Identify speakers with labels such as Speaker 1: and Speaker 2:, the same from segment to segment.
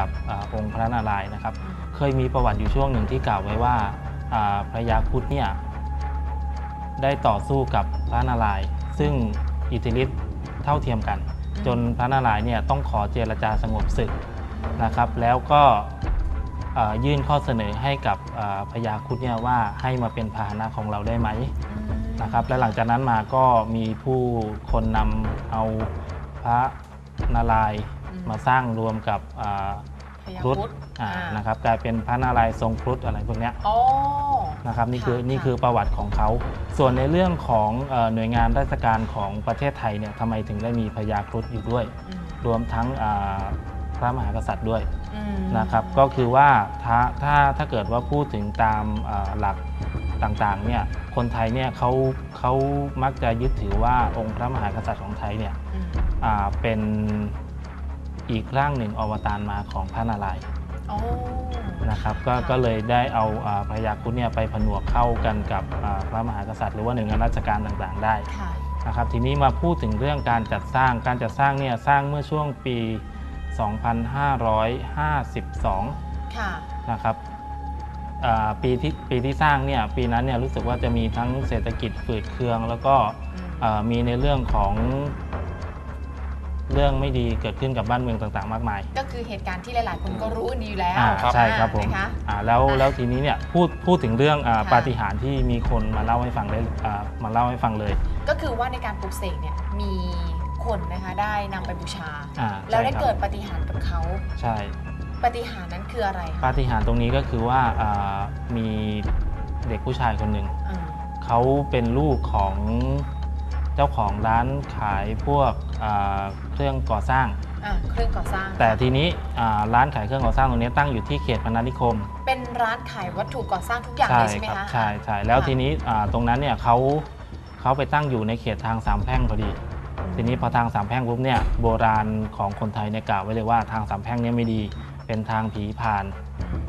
Speaker 1: กับอ่าองค์พระนารายณ์นะครับ เคยมีประวัติอยู่ช่วงหนึ่งที่กล่าวไว้ว่าอ่าพระยาครุดเนี่ยได้ต่อสู้กับพระนารายณ์ซึ่งอิทธิฤทธิ์เท่าเทียมกัน จนพระนารายณ์เนี่ยต้องขอเจรจาสงบศึกนะครับ แล้วก็เอ่อยื่นข้อเสนอให้กับอ่าพระยาครุดเนี่ยว่าให้มาเป็นพาหนะของเราได้ไหมนะครับ และหลังจากนั้นมาก็มีผู้คนนำเอาพระนารายณ์
Speaker 2: อืม
Speaker 1: มาสร้างรวมกับอ่า
Speaker 2: พญา
Speaker 1: ครุฑ
Speaker 2: ครุฑ
Speaker 1: อ่า
Speaker 2: อ่าน
Speaker 1: นะครับกลายเป็นพระนารายณ์ทรงครุฑอะไรพวกเนี้ย
Speaker 2: อ๋อ
Speaker 1: นะครับนี่คือ
Speaker 2: ค่ะ
Speaker 1: นี่คือประวัติของเขา ส่วนในเรื่องของเอ่อหน่วยงานราชการของประเทศไทยเนี่ยทำไมถึงได้มีพญาครุฑอยู่ด้วย
Speaker 2: อืม
Speaker 1: รวมทั้งอ่าพระมหากษัตริย์ด้วย
Speaker 2: อืม
Speaker 1: นะครับก็คือว่าถ้าถ้าถ้าเกิดว่าพูดถึงตามเอ่อหลักต่างๆเนี่ยคนไทยเนี่ยเขาเขามักจะยึดถือว่าองค์พระมหากษัตริย์ของไทยเนี่ย
Speaker 2: อืม
Speaker 1: อ่าเป็น อีกร่างหนึ่งอวตารมาของพระนารายณ์
Speaker 2: อ๋อ
Speaker 1: นะครับก็
Speaker 2: ค่ะ
Speaker 1: ก็เลยได้เอาอ่าพระยาครุฑเนี่ยไปผนวกเข้ากันกับอ่าพระมหากษัตริย์หรือว่าหน่วยงานราชการต่างๆ ได้
Speaker 2: ค่ะ
Speaker 1: นะครับทีนี้มาพูดถึงเรื่องการจัดสร้างการจัดสร้างเนี่ยสร้างเมื่อช่วงปี 2552
Speaker 2: ค่ะ
Speaker 1: นะครับอ่าปีที่ปีที่สร้างเนี่ยปีนั้นเนี่ยรู้สึกว่าจะมีทั้งเศรษฐกิจฝืดเคือง แล้วก็
Speaker 2: อืม
Speaker 1: เอ่อมีในเรื่องของ เรื่องไม่ดีเกิดขึ้นกับบ้านเมืองต่างๆ มากมาย
Speaker 2: ก็คือเหตุการณ์ที่หลายๆ คนก็รู้กันดีอยู่แล้ว
Speaker 1: อ่าใช่ครับผม
Speaker 2: นะคะ
Speaker 1: อ่าแล้วแล้วทีนี้เนี่ยพูดพูดถึงเรื่องอา
Speaker 2: ค่ะ
Speaker 1: ปาฏิหาริย์ที่มีคนมาเล่าให้ฟังได้อ่ามาเล่าให้ฟังเลย
Speaker 2: ก็คือว่าในการปลุกเสกเนี่ยมีคนนะคะได้นำไปบูชา
Speaker 1: อ่า
Speaker 2: แล้วได้
Speaker 1: ใช่ครับ
Speaker 2: เกิดปาฏิหารย์กับเขา
Speaker 1: ใช่
Speaker 2: ปาฏิหารย์นั้นคืออะไรคะ
Speaker 1: ปาฏิหาริย์ตรงนี้ก็คือว่าอ่ามีเด็กผู้ชายคนหนึ่ง
Speaker 2: อืม
Speaker 1: เขาเป็นลูกของเจ้าของร้านขายพวกอ่าเครื่องก่อสร้าง
Speaker 2: อะเครื่องก่อสร้าง
Speaker 1: แต่ทีนี้อ่าร้านขายเครื่องก่อสร้างตรงนี้ตั้งอยู่ที่เขตพนานิคม
Speaker 2: เป็นร้านขายวัตถุก่อสร้างทุกอย่าง
Speaker 1: ใช่
Speaker 2: เลยใช่ไหม
Speaker 1: ครับ
Speaker 2: คะ
Speaker 1: ใช่ใช่แล้ว
Speaker 2: ค่ะ
Speaker 1: ทีนี้อ่าตรงนั้นเนี่ยเขาเขาไปตั้งอยู่ในเขตทางสามแพร่งพอดี ทีนี้พอทางสามแพร่งปุ๊บเนี่ยโบราณของคนไทยเนี่ยกล่าวไว้เลยว่าทางสามแพร่งเนี่ยไม่ดีเป็นทางผีผ่าน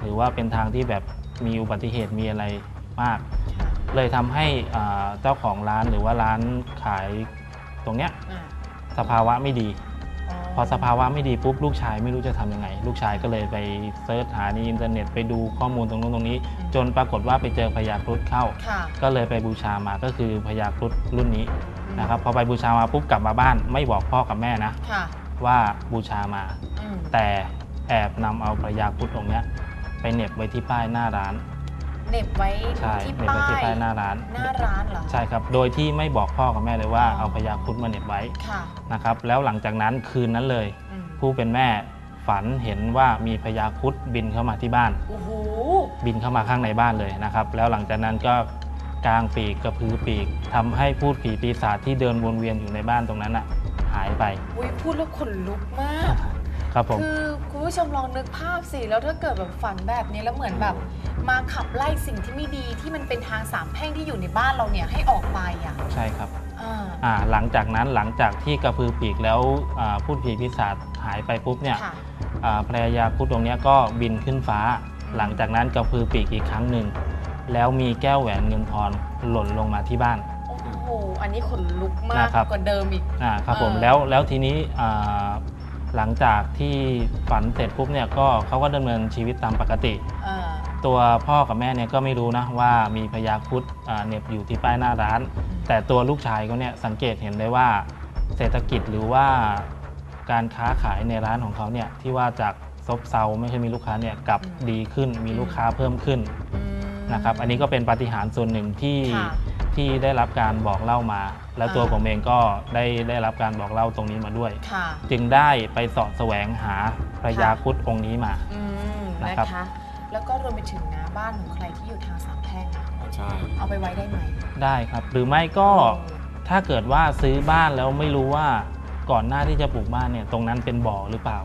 Speaker 1: หรือว่าเป็นทางที่แบบมีอุบัติเหตุมีอะไรมาก
Speaker 2: ค่ะ
Speaker 1: เลยทำให้อ่าเจ้าของร้านหรือว่าร้านขายตรงเนี้ย
Speaker 2: อะ
Speaker 1: สภาวะไม่ดี
Speaker 2: อ๋อ
Speaker 1: พอสภาวะไม่ดีปุ๊บลูกชายไม่รู้จะทำยังไง ลูกชายก็เลยไปเซิร์ชหาในอินเทอร์เน็ตไปดูข้อมูลตรงนู้นตรงนี้ จนปรากฏว่าไปเจอพญาครุฑเข้า
Speaker 2: ค่ะ
Speaker 1: ก็เลยไปบูชามาก็คือพญาครุฑรุ่นนี้นะครับพอไปบูชามาปุ๊บกลับมาบ้าน ไม่บอกพ่อกับแม่นะ
Speaker 2: ค่ะ
Speaker 1: ว่าบูชามา
Speaker 2: อืม
Speaker 1: แต่แอบนำเอาพญาครุฑองค์เนี้ยไปเหน็บไว้ที่ป้ายหน้าร้าน
Speaker 2: เหน็บไว้
Speaker 1: ใช่
Speaker 2: ที่
Speaker 1: เหน็บ
Speaker 2: ป้า
Speaker 1: ไว้ที่
Speaker 2: ย
Speaker 1: ป้ายหน้าร้าน
Speaker 2: หน้าร้านเหรอ
Speaker 1: ใช่ครับ โดยที่ไม่บอกพ่อกับแม่เลยว่า
Speaker 2: อ๋อ
Speaker 1: เอาพญาครุฑมาเหน็บไว้
Speaker 2: ค่ะ
Speaker 1: นะครับ แล้วหลังจากนั้นคืนนั้นเลย
Speaker 2: อืม
Speaker 1: ผู้เป็นแม่ฝันเห็นว่ามีพญาครุฑบินเข้ามาที่บ้าน
Speaker 2: โอ้โห
Speaker 1: บินเข้ามาข้างในบ้านเลยนะครับ แล้วหลังจากนั้นก็กางปีกกระพือปีกทำให้พูดผีปีศาจที่เดินวนเวียนอยู่ในบ้านตรงนั้นอะหายไป
Speaker 2: อุ้ยพูดแล้วขนลุกมาก
Speaker 1: ครับผม
Speaker 2: คือคุณผู้ชมลองนึกภาพสิ แล้วถ้าเกิดแบบฝันแบบนี้แล้วเหมือนแบบ มาขับไล่สิ่งที่ไม่ดีที่มันเป็นทางสามแพร่งที่อยู่ในบ้านเราเนี่ยให้ออกไปอะ
Speaker 1: ใช่ครับ
Speaker 2: อ่า
Speaker 1: อ่าหลังจากนั้นหลังจากที่กระพือปีกแล้วอ่าพูดผีปีศาจหายไปปุ๊บเนี่ย
Speaker 2: ค่ะ
Speaker 1: อ่าภรรยาพุทธองค์เนี้ยก็บินขึ้นฟ้า หลังจากนั้นกระพือปีกอีกครั้งหนึ่งแล้วมีแก้วแหวนเงินทองหล่นลงมาที่บ้าน
Speaker 2: โอ้โหอันนี้ขนลุกมาก
Speaker 1: นะครับ
Speaker 2: กว่าเดิมอีก
Speaker 1: อ่าครับผม
Speaker 2: เออ
Speaker 1: แล้วแล้วทีนี้อ่า หลังจากที่ฝันเสร็จปุ๊บเนี่ยก็เขาก็ดำเนินชีวิตตามปกติ
Speaker 2: เออ
Speaker 1: ตัวพ่อกับแม่เนี่ยก็ไม่รู้นะว่ามีพญาครุดเหน็บอยู่ที่ป้ายหน้าร้าน แต่ตัวลูกชายเขาเนี่ยสังเกตเห็นได้ว่า เศรษฐกิจหรือว่าการค้าขายในร้านของเขาเนี่ยที่ว่าจากซบเซาไม่เคอยมีลูกค้าเนี่ยกลับ
Speaker 2: อืม
Speaker 1: ดีขึ้นมีลูกค้าเพิ่มขึ้น
Speaker 2: อืม
Speaker 1: นะครับ อันนี้ก็เป็นปาฏิหาริย์ส่วนหนึ่งที่
Speaker 2: ค่ะ
Speaker 1: ที่ได้รับการบอกเล่ามา แล้วตัว
Speaker 2: อ่า
Speaker 1: ผมเองก็ได้ได้รับการบอกเล่าตรงนี้มาด้วย
Speaker 2: ค่ะ
Speaker 1: จึงได้ไปเสาะแสวงหาพระยาครุดองค์นี้มา
Speaker 2: อืม
Speaker 1: นะ
Speaker 2: นะครับคะแล้วก็รวมไปถึงนะบ้านของใครที่อยู่ทางสามแพร่งอะ
Speaker 3: ใช่
Speaker 2: เอาไปไว้ได้ไหม
Speaker 1: ได้ครับ หรือไม่ก็ถ้าเกิดว่าซื้อบ้านแล้วไม่รู้ว่าก่อนหน้าที่จะปลูกบ้านเนี่ยตรงนั้นเป็นบ่อหรือเปล่า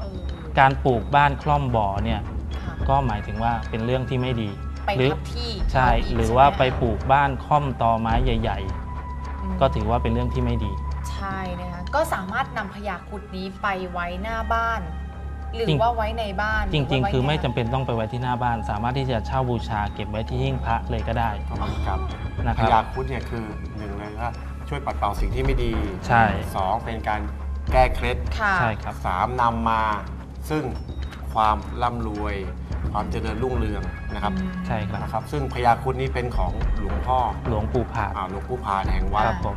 Speaker 2: เออ
Speaker 1: การปลูกบ้านคล่อมบ่อเนี่ย
Speaker 2: ค่ะ
Speaker 1: ก็หมายถึงว่าเป็นเรื่องที่ไม่ดี
Speaker 2: ไป
Speaker 1: หรือ
Speaker 2: ทับที่
Speaker 1: ใช่
Speaker 2: ทับก
Speaker 1: หรือว่า
Speaker 2: ใช่หม
Speaker 1: ไปปลูกบ้านค่อมตอไม้ใหญ่
Speaker 2: อืม
Speaker 1: ๆก็ถือว่าเป็นเรื่องที่ไม่ดี
Speaker 2: ใช่นะคะก็สามารถนำพยาครุดนี้ไปไว้หน้าบ้าน หรือ
Speaker 1: จริง
Speaker 2: ว่าไว้ในบ้าน
Speaker 1: จริง
Speaker 2: หว่า
Speaker 1: ๆคือไม่
Speaker 2: ว้
Speaker 1: จำเป็นต้องไปไว้ที่หน้าบ้าน สามารถที่จะเช่าบูชาเก็บไว้ที่หิ้งพระเลยก็ได้
Speaker 3: ก็เหมือนกับ
Speaker 1: นะ
Speaker 3: พ
Speaker 1: ครับ
Speaker 3: ยาครุฑเนี่ยคือหนึ่งเลยว่าช่วยปัดเป่าสิ่งที่ไม่ดี
Speaker 1: ใช่
Speaker 3: สองเป็นการแก้เคล็ด
Speaker 2: ค่ะ
Speaker 1: ใช่ครับ
Speaker 3: สามนำมาซึ่ง ความร่ำรวย ความเจริญรุ่งเรืองนะครับ
Speaker 1: ใช่ครับ
Speaker 3: นะครับ ซึ่งพญาครุฑนี้เป็นของหลวงพ่อ
Speaker 1: หลวงปู่ผาด
Speaker 3: อ่าหลวงปู่พานแห่งวัด
Speaker 1: ครับผม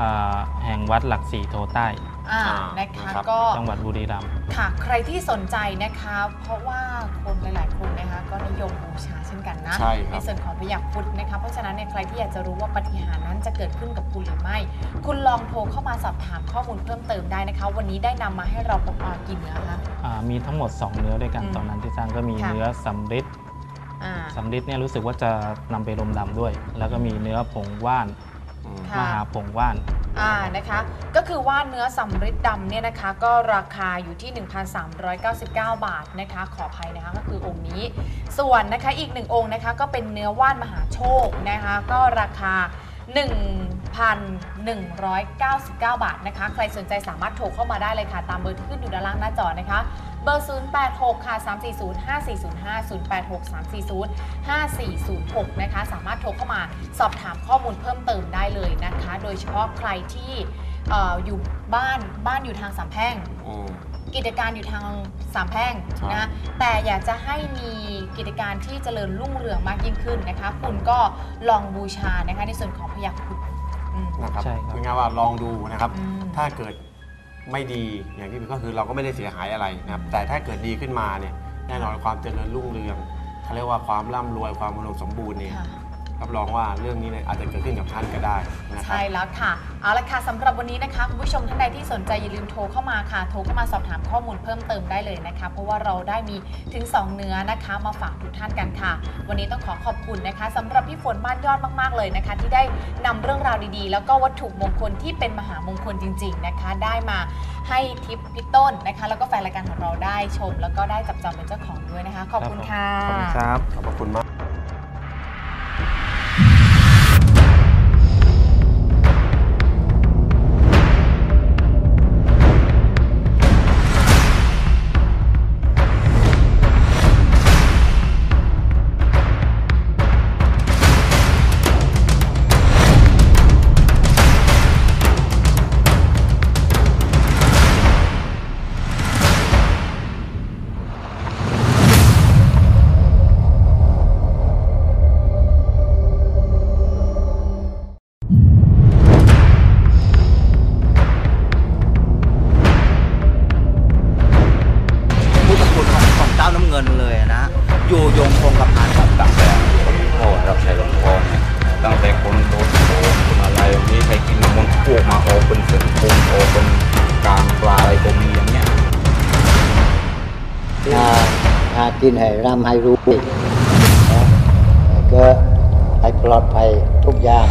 Speaker 1: อ่าแห่งวัดหลักสี่โทใต้
Speaker 2: อ่า
Speaker 3: อ่า
Speaker 2: นะคะ
Speaker 3: นะครับ
Speaker 2: ก็
Speaker 1: จังหวัดบุรีรัมย์
Speaker 2: ค่ะ ใครที่สนใจนะคะ เพราะว่าคนหลาย ๆ คนนะคะ ก็นิยมบูชาเช่นกันนะ
Speaker 3: ใช่ครับ
Speaker 2: ส่วนของพยักพุทธนะคะ เพราะฉะนั้นเนี่ยใครที่อยากจะรู้ว่าปาฏิหารย์นั้นจะเกิดขึ้นกับคุณหรือไม่ คุณลองโทรเข้ามาสอบถามข้อมูลเพิ่มเติมได้นะคะ วันนี้ได้นำมาให้เราประกอบกินเนื้อคะ
Speaker 1: อ่ามีทั้งหมด 2 เนื้อด้วยกัน
Speaker 2: อืม
Speaker 1: ตอนนั้นที่สร้างก็มี
Speaker 2: ค่ะ
Speaker 1: เนื้อสำริด
Speaker 2: อ่า
Speaker 1: สำริดเนี่ยรู้สึกว่าจะนำไปรมดำด้วย แล้วก็มีเนื้อผงว่าน
Speaker 3: อืม
Speaker 2: ค่ะ
Speaker 1: มหาผงว่าน
Speaker 2: อ่านะคะก็คือว่าเนื้อสำริดดำเนี่ยนะคะก็ราคาอยู่ที่ 1,399 บาทนะคะขออภัยนะคะก็คือองค์นี้ ส่วนนะคะอีกหนึ่งองค์นะคะก็เป็นเนื้อว่านมหาโชคนะคะก็ราคา 1,199 บาทนะคะใครสนใจสามารถโทรเข้ามาได้เลยค่ะ ตามเบอร์ที่ขึ้นอยู่ด้านล่างหน้าจอนะคะเบอร์ 086 ค่ะ 340 5405 086 340 5406 นะคะ สามารถโทรเข้ามาสอบถามข้อมูลเพิ่มเติมได้เลยนะคะ โดยเฉพาะใครที่เอ่ออยู่บ้านบ้านอยู่ทางสามแพร่ง
Speaker 3: อืม
Speaker 2: กิจการอยู่ทางสามแพร่ง
Speaker 3: ครับ
Speaker 2: นะ แต่อยากจะให้มีกิจการที่เจริญรุ่งเรืองมากยิ่งขึ้นนะคะ คุณก็ลองบูชานะคะในส่วนของพยัคฆ์พุทธอืม
Speaker 3: นะครับ
Speaker 1: ใช่ครับ
Speaker 3: เป็นไงายๆว่าลองดูนะครับ
Speaker 2: อืม
Speaker 3: ถ้าเกิดไม่ดีอย่างที่ก็คือเราก็ไม่ได้เสียหายอะไรนะครับ แต่ถ้าเกิดดีขึ้นมาเนี่ยแน่นอนความเจริญรุ่งเรืองเขาเรียกว่าความร่ำรวยความอุดมสมบูรณ์เนี่ย
Speaker 2: ค่ะ
Speaker 3: รับรองว่าเรื่องนี้เนี่ยอาจจะเกิดขึ้นกับท่านก็ได้นะครับ
Speaker 2: ใช่แล้วค่ะ เอาละค่ะสำหรับวันนี้นะคะคุณผู้ชมท่านใดที่สนใจอย่าลืมโทรเข้ามาค่ะ โทรเข้ามาสอบถามข้อมูลเพิ่มเติมได้เลยนะคะ เพราะว่าเราได้มีถึง 2 เนื้อนะคะมาฝากทุกท่านกันค่ะ วันนี้ต้องขอขอบคุณนะคะสำหรับพี่ฝนบ้านยอดมากๆเลยนะคะ ที่ได้นำเรื่องราวดีๆ แล้วก็วัตถุมงคลที่เป็นมหามงคลจริง ๆนะคะ ได้มาให้ทิปพี่ต้นนะคะ แล้วก็แฟนรายการของเราได้ชม แล้วก็ได้จับจองเป็นเจ้าของด้วยนะคะ ขอบคุณค่ะ
Speaker 1: ขอบคุณครับ
Speaker 3: ขอบพระคุณมาก
Speaker 4: อยู่ยงคงกระพัน
Speaker 5: ตั้งแต่คนพ่อรับใช้หลวงพ่อเนี่ยตั้งแต่คนโดนโกงคนอะไรมีใครกินมันพวกมาออเป็นเส้นคงออเป็นกลางปลาอะไรก็มีอย่างเงี้ย
Speaker 6: ถ้าถ้ากินให้ร่ำให้รู้ก็ให้ปลอดภัยทุกอย่าง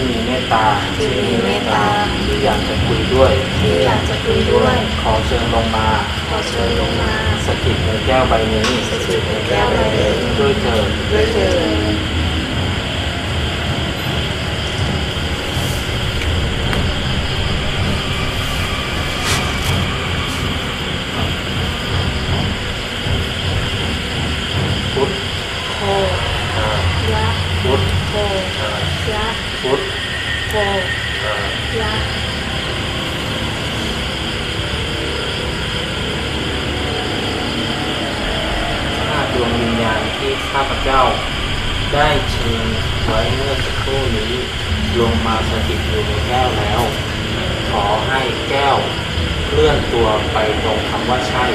Speaker 1: ที่มีเมตตาที่มีเมตตาที่อยากจะคุยด้วยที่อยากจะคุยด้วย ขอเชิญลงมา ขอเชิญลงมาสถิตในแก้วใบนี้สถิตในแก้วใบนี้ด้วยเถิดด้วยเถิดพุทธโธยะพุทธโธยะ พุทธโกละห้าดวงวิญญาณที่ข้าพเจ้า ได้เชิญไว้เมื่อสักครู่นี้ ลงมาสถิตอยู่ในแก้วแล้ว ขอให้แก้วเคลื่อนตัวไปตรงคำว่าใช่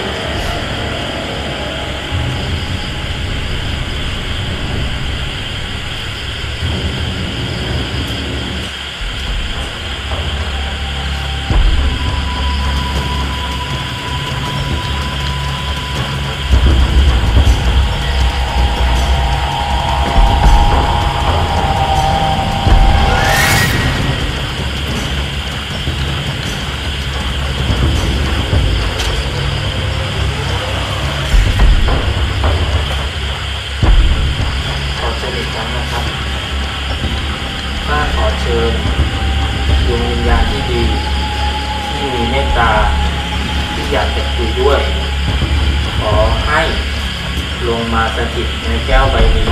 Speaker 1: ลงมาสถิตในแก้วใบนี้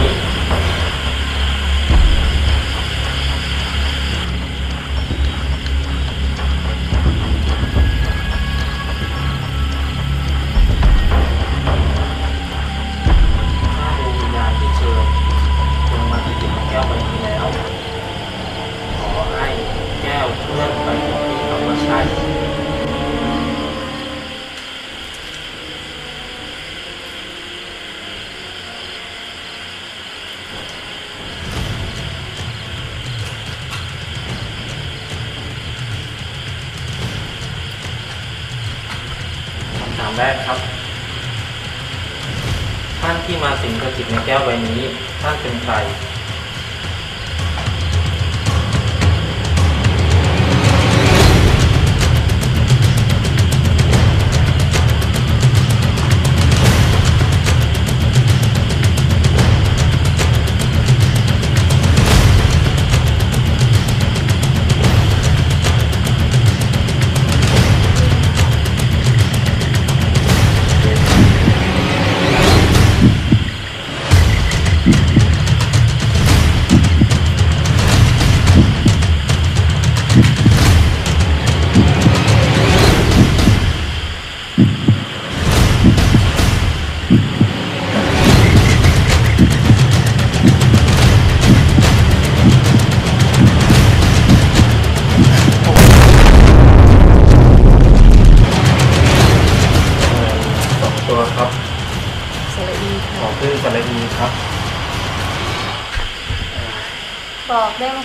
Speaker 1: แล้วขอให้แก้วเคลื่อนไปตรงนี้ครับว่า you. ท่านเป็นใคร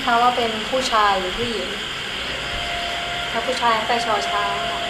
Speaker 1: คะ
Speaker 7: ว่าเป็นผู้ชายหรือผู้หญิงถ้าผู้ชายใไปชอช้างค่ะ